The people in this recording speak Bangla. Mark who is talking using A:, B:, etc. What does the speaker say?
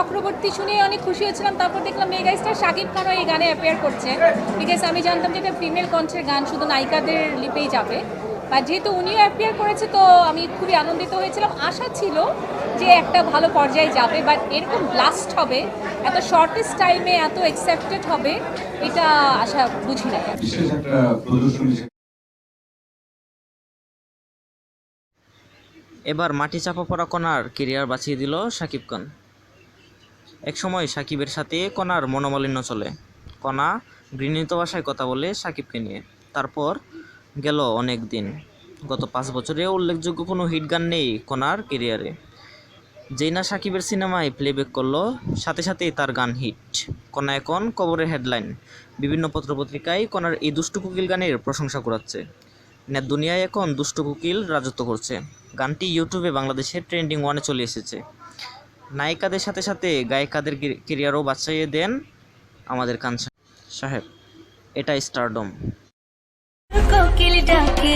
A: চক্রবর্তী শুনে অনেক খুশি হয়েছিলাম। তারপর দেখলাম মেগা স্টার শাকিব খানও এই গানে অ্যাপিয়ার করছে। বিকজ আমি জানতাম যে এটা ফিমেল কণ্ঠের গান শুধু নায়িকাদের লিপেই যাবে। বা যেহেতু উনিও অ্যাপিয়ার করেছে তো আমি খুবই আনন্দিত হয়েছিলাম। আশা ছিল যে একটা ভালো পর্যায়ে যাবে বাট এরকম ব্লাস্ট হবে এত শর্টেস্ট টাইমে এত অ্যাকসেপ্টেড হবে এটা আশা বুঝি না
B: এবার মাটি চাপা পড়া কণার কেরিয়ার বাঁচিয়ে দিল সাকিব খান। একসময় সাকিবের সাথে কণার মনোমালিন্য চলে। কণা গৃহীত ভাষায় কথা বলে সাকিবকে নিয়ে। তারপর গেল অনেক দিন। গত পাঁচ বছরে উল্লেখযোগ্য কোনো হিট গান নেই কণার কেরিয়ারে যেই না সাকিবের সিনেমায় প্লেব্যাক করল, সাথে সাথেই তার গান হিট। কণা এখন কবরের হেডলাইন। বিভিন্ন পত্রপত্রিকায় কণার এই দুষ্টু কুকিল গানের প্রশংসা করাচ্ছে নেট দুনিয়ায় এখন দুষ্টু কুকিল রাজত্ব করছে। গানটি ইউটিউবে বাংলাদেশের ট্রেন্ডিং ওয়ানে চলে এসেছে। নায়িকাদের সাথে সাথে গায়িকাদের কেরিয়ারও বাঁচাইয়ে দেন আমাদের কানসা সাহেব। এটা স্টারডম
C: কোকিল ডাকে